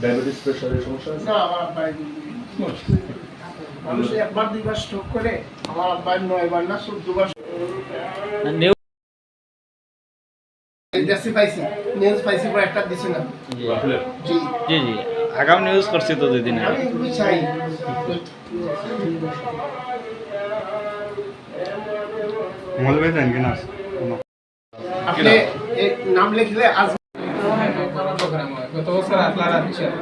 Diabetes প্রেশারের সমস্যা আছে? না আমার মানুষ একবার দুইবার স্ট্রোক করে আমার নয়বার না চোদ্দবার নিউজ পাইছি পর একটা দিছি না। জি। জি। জি আগাম নিউজ করছি তো দুই দিন আগে। চাই। মৌলভী দেন কিনা আপনি এই নাম লিখলে আজ গত বছর আপনারা দিচ্ছেন।